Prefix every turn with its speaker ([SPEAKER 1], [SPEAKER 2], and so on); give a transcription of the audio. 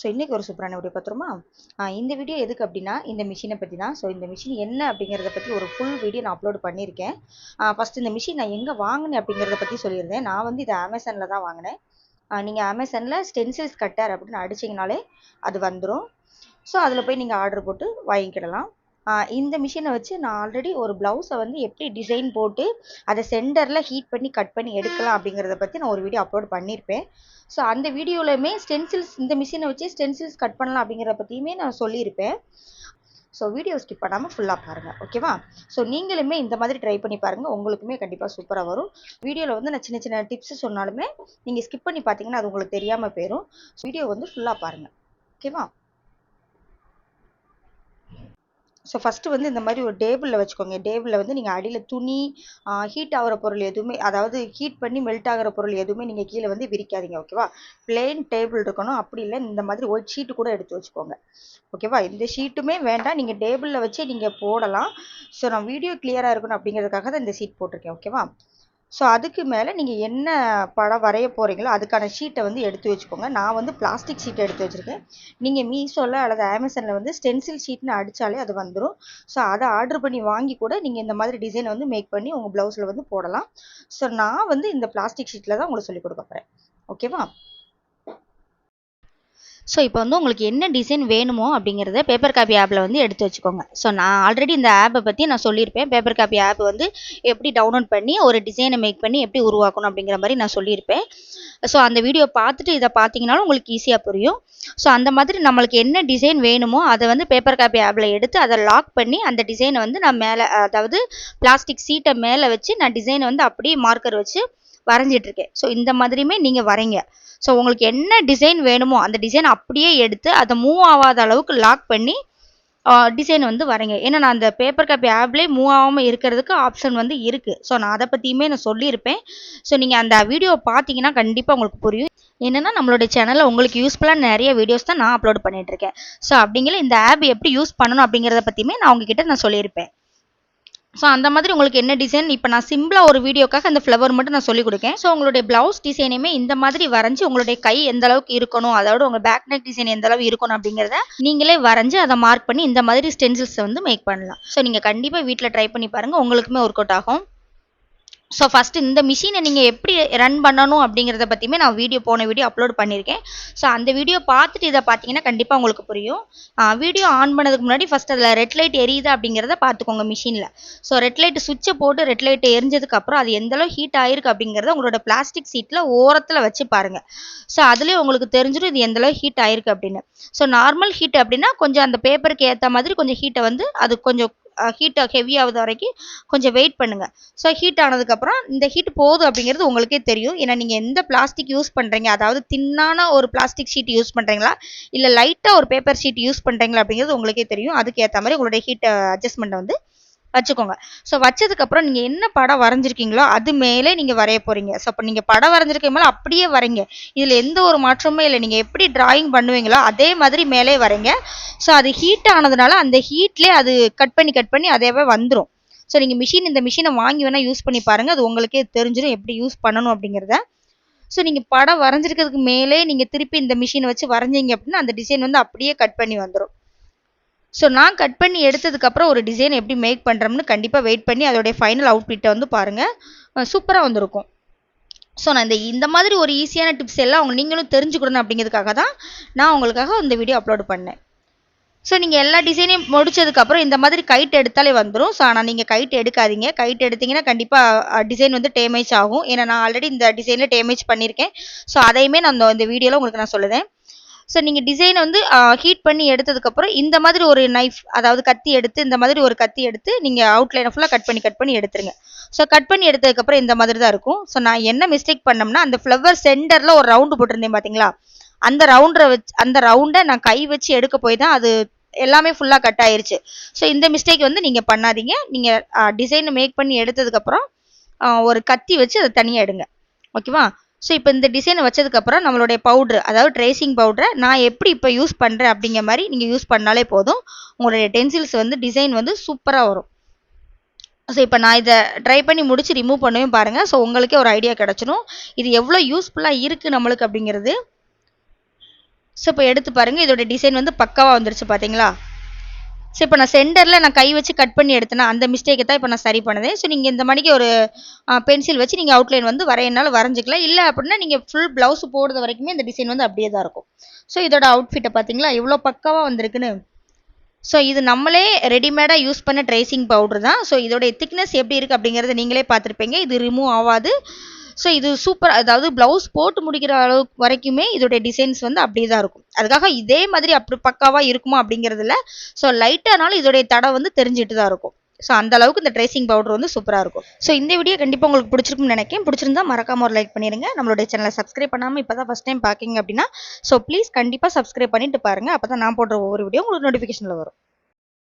[SPEAKER 1] So இன்றைக்கி ஒரு சூப்பரான வீடியோ பார்த்துருமா? இந்த வீடியோ எதுக்கு அப்படின்னா இந்த மிஷினை பற்றி தான் ஸோ இந்த மிஷின் என்ன அப்படிங்கிறத பற்றி ஒரு ஃபுல் வீடியோ நான் அப்லோட் பண்ணியிருக்கேன். ஃபஸ்ட் இந்த மிஷின் நான் எங்கே வாங்கினேன் அப்படிங்கிறத பற்றி சொல்லியிருந்தேன். நான் வந்து இதை அமேசானில் தான் வாங்கினேன். நீங்கள் அமேசானில் ஸ்டென்சில்ஸ் கட்டர் அப்படின்னு அடிச்சிங்கனாலே அது வந்துடும் ஸோ அதில் போய் நீங்கள் ஆர்டர் போட்டு வாங்கிக்கிடலாம். இந்த மிஷினை வச்சு நான் ஆல்ரெடி ஒரு ப்ளவுஸை வந்து எப்படி டிசைன் போட்டு அதை சென்டரில் ஹீட் பண்ணி கட் பண்ணி எடுக்கலாம் அப்படிங்கிறத பற்றி நான் ஒரு வீடியோ அப்லோட் பண்ணியிருப்பேன் ஸோ அந்த வீடியோலையுமே ஸ்டென்சில்ஸ் இந்த மிஷினை வச்சு ஸ்டென்சில்ஸ் கட் பண்ணலாம் அப்படிங்கிறத பற்றியுமே நான் சொல்லியிருப்பேன். ஸோ வீடியோ ஸ்கிப் பண்ணாமல் ஃபுல்லாக பாருங்கள் ஓகேவா ஸோ நீங்களுமே இந்த மாதிரி ட்ரை பண்ணி பாருங்கள் உங்களுக்குமே கண்டிப்பாக சூப்பராக வரும். வீடியோவில் வந்து நான் சின்ன சின்ன டிப்ஸ் சொன்னாலுமே நீங்கள் ஸ்கிப் பண்ணி பார்த்தீங்கன்னா அது உங்களுக்கு தெரியாமல் போயிடும் வீடியோ வந்து ஃபுல்லாக பாருங்கள் ஓகேவா ஸோ ஃபஸ்ட்டு வந்து இந்த மாதிரி ஒரு டேபிளில் வச்சுக்கோங்க. டேபிளில் வந்து நீங்கள் அடியில் துணி ஹீட் ஆகிற பொருள் எதுவுமே அதாவது ஹீட் பண்ணி மெல்ட் ஆகிற பொருள் எதுவுமே நீங்கள் கீழே வந்து விரிக்காதீங்க ஓகேவா பிளெயின் டேபிள் இருக்கணும். அப்படி இல்லை இந்த மாதிரி ஒயிட் ஷீட்டு கூட எடுத்து வச்சுக்கோங்க. ஓகேவா இந்த ஷீட்டுமே வேண்டாம். நீங்கள் டேபிளில் வச்சே நீங்கள் போடலாம். ஸோ நான் வீடியோ கிளியராக இருக்கணும் அப்படிங்கிறதுக்காக தான் இந்த ஷீட் போட்டிருக்கேன் ஓகேவா ஸோ அதுக்கு மேலே நீங்கள் என்ன படம் வரைய போகிறீங்களோ அதுக்கான ஷீட்டை வந்து எடுத்து வச்சுக்கோங்க. நான் வந்து பிளாஸ்டிக் ஷீட்டை எடுத்து வச்சுருக்கேன். நீங்கள் மீஷோவில் அல்லது அமேசானில் வந்து ஸ்டென்சில் ஷீட்னு அடித்தாலே அது வந்துடும் ஸோ அதை ஆர்டர் பண்ணி வாங்கி கூட நீங்கள் இந்த மாதிரி டிசைனை வந்து மேக் பண்ணி உங்கள் ப்ளவுஸில் வந்து போடலாம். ஸோ நான் வந்து இந்த பிளாஸ்டிக் ஷீட்டில் தான் உங்களுக்கு சொல்லிக் கொடுக்க போகிறேன் ஓகேவா ஸோ இப்போ வந்து உங்களுக்கு என்ன டிசைன் வேணுமோ அப்படிங்கிறத பேப்பர் காப்பி ஆப்பில் வந்து எடுத்து வச்சுக்கோங்க. ஸோ நான் ஆல்ரெடி இந்த ஆப்பை பற்றி நான் சொல்லியிருப்பேன். பேப்பர் காப்பி ஆப் வந்து எப்படி டவுன்லோட் பண்ணி ஒரு டிசைனை மேக் பண்ணி எப்படி உருவாக்கணும் அப்படிங்கிற மாதிரி நான் சொல்லியிருப்பேன். ஸோ அந்த வீடியோ பார்த்துட்டு இதை பார்த்தீங்கனாலும் உங்களுக்கு ஈஸியாக புரியும். ஸோ அந்த மாதிரி நம்மளுக்கு என்ன டிசைன் வேணுமோ அதை வந்து பேப்பர் காப்பி ஆப்பில் எடுத்து அதை லாக் பண்ணி அந்த டிசைனை வந்து நான் மேலே அதாவது பிளாஸ்டிக் சீட்டை மேலே வச்சு நான் டிசைனை வந்து அப்படியே மார்க்கர் வச்சு வரைஞ்சிட்ருக்கேன். ஸோ இந்த மாதிரியுமே நீங்கள் வரைங்க. ஸோ உங்களுக்கு என்ன டிசைன் வேணுமோ அந்த டிசைன் அப்படியே எடுத்து அதை மூவ் ஆகாத அளவுக்கு லாக் பண்ணி டிசைன் வந்து வரைங்க. ஏன்னா நான் அந்த பேப்பர் காப்பி ஆப்லேயே மூவ் ஆகாமல் இருக்கிறதுக்கு ஆப்ஷன் வந்து இருக்குது ஸோ நான் அதை பற்றியுமே நான் சொல்லியிருப்பேன். ஸோ நீங்கள் அந்த வீடியோ பார்த்தீங்கன்னா கண்டிப்பாக உங்களுக்கு புரியும். என்னென்னா நம்மளுடைய சேனலில் உங்களுக்கு யூஸ்ஃபுல்லாக நிறைய வீடியோஸ் தான் நான் அப்லோட் பண்ணிகிட்ருக்கேன் ஸோ அப்படிங்கிற இந்த ஆப் எப்படி யூஸ் பண்ணணும் அப்படிங்கிறத பற்றியுமே நான் உங்ககிட்ட நான் சொல்லியிருப்பேன். ஸோ அந்த மாதிரி உங்களுக்கு என்ன டிசைன் இப்போ நான் சிம்பிளாக ஒரு வீடியோக்காக அந்த ஃப்ளவர் மட்டும் நான் சொல்லிக் கொடுக்கேன். ஸோ உங்களுடைய ப்ளவுஸ் டிசைனையுமே இந்த மாதிரி வரைஞ்சி உங்களுடைய கை எந்த அளவுக்கு இருக்கணும் அதோட உங்கள் பேக் நெக் டிசைன் எந்த அளவு இருக்கணும் அப்படிங்கிறத நீங்களே வரைஞ்சி அதை மார்க் பண்ணி இந்த மாதிரி ஸ்டென்சில்ஸை வந்து மேக் பண்ணலாம். ஸோ நீங்கள் கண்டிப்பாக வீட்டில் ட்ரை பண்ணி பாருங்கள் உங்களுக்குமே ஒர்க் அவுட் ஆகும். ஸோ ஃபஸ்ட்டு இந்த மிஷினை நீங்கள் எப்படி ரன் பண்ணணும் அப்படிங்கிறத பற்றியுமே நான் வீடியோ போன வீடியோ அப்லோட் பண்ணியிருக்கேன். ஸோ அந்த வீடியோ பார்த்துட்டு இதை பார்த்தீங்கன்னா கண்டிப்பாக உங்களுக்கு புரியும். வீடியோ ஆன் பண்ணதுக்கு முன்னாடி ஃபஸ்ட் அதில் ரெட் லைட் எரியுது அப்படிங்கிறத பார்த்துக்கோங்க மிஷினில் ஸோ ரெட் லைட் சுவிட்சை போட்டு ரெட் லைட் எரிஞ்சதுக்கப்புறம் அது எந்தளவு ஹீட் ஆயிருக்கு அப்படிங்கிறத உங்களோட பிளாஸ்டிக் சீட்டில் ஓரத்தில் வச்சு பாருங்கள் ஸோ அதுலேயே உங்களுக்கு தெரிஞ்சிடும் இது எந்தளவு ஹீட் ஆகிருக்கு அப்படின்னு. ஸோ நார்மல் ஹீட் அப்படின்னா கொஞ்சம் அந்த பேப்பருக்கு ஏற்ற மாதிரி கொஞ்சம் ஹீட்டை வந்து அது கொஞ்சம் ஹீட் ஹெவி ஆகுது வரைக்கும் கொஞ்சம் வெயிட் பண்ணுங்கள் ஸோ ஹீட் ஆனதுக்கப்புறம் இந்த ஹீட் போதும் அப்படிங்கிறது உங்களுக்கே தெரியும். ஏன்னா நீங்கள் எந்த பிளாஸ்டிக் யூஸ் பண்ணுறீங்க அதாவது தின்னான ஒரு பிளாஸ்டிக் ஷீட் யூஸ் பண்ணுறீங்களா இல்லை லைட்டாக ஒரு பேப்பர் ஷீட் யூஸ் பண்ணுறீங்களா அப்படிங்கிறது உங்களுக்கே தெரியும். அதுக்கு ஏற்ற மாதிரி உங்களுடைய ஹீட் அட்ஜஸ்ட்மெண்ட்டை வந்து வச்சுக்கோங்க. ஸோ வச்சதுக்கப்புறம் நீங்கள் என்ன படம் வரைஞ்சிருக்கீங்களோ அது மேலே நீங்கள் வரைய போகிறீங்க ஸோ அப்போ நீங்கள் படம் வரைஞ்சிருக்க மேலே அப்படியே வரைங்க. இதில் எந்த ஒரு மாற்றமும் இல்லை. நீங்கள் எப்படி டிராயிங் பண்ணுவீங்களோ அதே மாதிரி மேலே வரைங்க. ஸோ அது ஹீட் ஆனதுனால அந்த ஹீட்லேயே அது கட் பண்ணி கட் பண்ணி அதேவே வந்துடும் ஸோ நீங்கள் மிஷின் இந்த மிஷினை வாங்கி வேணால் யூஸ் பண்ணி பாருங்கள் அது உங்களுக்கே தெரிஞ்சிடும் எப்படி யூஸ் பண்ணணும் அப்படிங்கிறத. ஸோ நீங்கள் படம் வரைஞ்சிருக்கிறதுக்கு மேலே நீங்கள் திருப்பி இந்த மிஷினை வச்சு வரைஞ்சிங்க அப்படின்னா அந்த டிசைன் வந்து அப்படியே கட் பண்ணி வந்துடும் ஸோ நான் கட் பண்ணி எடுத்ததுக்கப்புறம் ஒரு டிசைன் எப்படி மேக் பண்ணுறோம்னு கண்டிப்பாக வெயிட் பண்ணி அதோடைய ஃபைனல் அவுட்பிட்டை வந்து பாருங்கள் சூப்பராக வந்திருக்கும். ஸோ நான் இந்த இந்த மாதிரி ஒரு ஈஸியான டிப்ஸ் எல்லாம் அவங்க நீங்களும் தெரிஞ்சுக்கணும் அப்படிங்கிறதுக்காக தான் நான் உங்களுக்காக இந்த வீடியோ அப்லோட் பண்ணேன். ஸோ நீங்கள் எல்லா டிசைனையும் முடிச்சதுக்கப்புறம் இந்த மாதிரி கைட் எடுத்தாலே வந்துடும் ஸோ ஆனால் நீங்கள் கைட் எடுக்காதீங்க. கைட் எடுத்தீங்கன்னா கண்டிப்பாக டிசைன் வந்து டேமேஜ் ஆகும். ஏன்னா நான் ஆல்ரெடி இந்த டிசைனில் டேமேஜ் பண்ணியிருக்கேன். ஸோ அதையுமே நான் இந்த வீடியோவில் உங்களுக்கு நான் சொல்லுவேன் ஸோ நீங்கள் டிசைனை வந்து ஹீட் பண்ணி எடுத்ததுக்கப்புறம் இந்த மாதிரி ஒரு நைஃப் அதாவது கத்தி எடுத்து இந்த மாதிரி ஒரு கத்தி எடுத்து நீங்கள் அவுட்லைனை ஃபுல்லாக கட் பண்ணி கட் பண்ணி எடுத்துருங்க. ஸோ கட் பண்ணி எடுத்ததுக்கப்புறம் இந்த மாதிரி தான் இருக்கும். ஸோ நான் என்ன மிஸ்டேக் பண்ணோம்னா அந்த ஃப்ளவர் சென்டரில் ஒரு ரவுண்டு போட்டிருந்தேன் பார்த்தீங்களா அந்த ரவுண்டரை வச்சு அந்த ரவுண்டை நான் கை வச்சு எடுக்க போய் தான் அது எல்லாமே ஃபுல்லாக கட் ஆயிருச்சு. ஸோ இந்த மிஸ்டேக் வந்து நீங்கள் பண்ணாதீங்க. நீங்கள் டிசைனை மேக் பண்ணி எடுத்ததுக்கப்புறம் ஒரு கத்தி வச்சு அதை தனியாக எடுங்க. ஓகேவா ஸோ இப்போ இந்த டிசைனை வச்சதுக்கப்புறம் நம்மளுடைய பவுட்ரு அதாவது ட்ரேசிங் பவுட்ரை நான் எப்படி இப்போ யூஸ் பண்ணுறேன் அப்படிங்கிற மாதிரி நீங்கள் யூஸ் பண்ணாலே போதும். உங்களுடைய டென்சில்ஸ் வந்து டிசைன் வந்து சூப்பராக வரும். ஸோ இப்போ நான் இதை ட்ரை பண்ணி முடிச்சு ரிமூவ் பண்ணவும் பாருங்கள் ஸோ உங்களுக்கே ஒரு ஐடியா கிடச்சிடும் இது எவ்வளோ யூஸ்ஃபுல்லாக இருக்குது நம்மளுக்கு அப்படிங்கிறது. ஸோ இப்போ எடுத்து பாருங்கள் இதோட டிசைன் வந்து பக்காவாக வந்துருச்சு பார்த்தீங்களா ஸோ இப்போ நான் சென்டரில் நான் கை வச்சு கட் பண்ணி எடுத்தேன்னா அந்த மிஸ்டேக்கை தான் இப்போ நான் சரி பண்ணுதேன் ஸோ நீங்கள் இந்த மணிக்கு ஒரு பென்சில் வச்சு நீங்கள் அவுட்லைன் வந்து வரையினாலும் வரைஞ்சிக்கலாம். இல்லை அப்படின்னா நீங்கள் ஃபுல் ப்ளவுஸ் போடுறது வரைக்குமே இந்த டிசைன் வந்து அப்படியே தான் இருக்கும். ஸோ இதோட அவுட்ஃபிட்டை பார்த்தீங்களா எவ்வளோ பக்காவாக வந்திருக்குன்னு. ஸோ இது நம்மளே ரெடிமேடாக யூஸ் பண்ண ட்ரேசிங் பவுடர் தான். ஸோ இதோடைய திக்னஸ் எப்படி இருக்குது அப்படிங்கிறத நீங்களே பார்த்துருப்பீங்க. இது ரிமூவ் ஆகாது. ஸோ இது சூப்பர் அதாவது ப்ளவுஸ் போட்டு முடிக்கிற அளவுக்கு வரைக்குமே இதோடைய டிசைன்ஸ் வந்து அப்படியே தான் இருக்கும். அதுக்காக இதே மாதிரி அப்படி பக்காவாக இருக்குமா அப்படிங்கிறதுல ஸோ லைட்டானாலும் இதோடைய தடை வந்து தெரிஞ்சிட்டு தான் இருக்கும். ஸோ அந்த அளவுக்கு இந்த ட்ரேசிங் பவுடர் வந்து சூப்பராக இருக்கும். ஸோ இந்த வீடியோ கண்டிப்பாக உங்களுக்கு பிடிச்சிருக்கும்னு நினைக்கிறேன். பிடிச்சிருந்தா மறக்காம ஒரு லைக் பண்ணிடுங்க நம்மளுடைய சேனலை சப்ஸ்கிரைப் பண்ணாமல் இப்போ தான் ஃபஸ்ட் டைம் பார்க்கிங்க அப்படின்னா ஸோ ப்ளீஸ் கண்டிப்பாக சப்ஸ்கிரைப் பண்ணிட்டு பாருங்கள் அப்போ தான் நான் போடுற ஒவ்வொரு வீடியோ உங்களுக்கு நோட்டிஃபிகேஷனில் வரும்.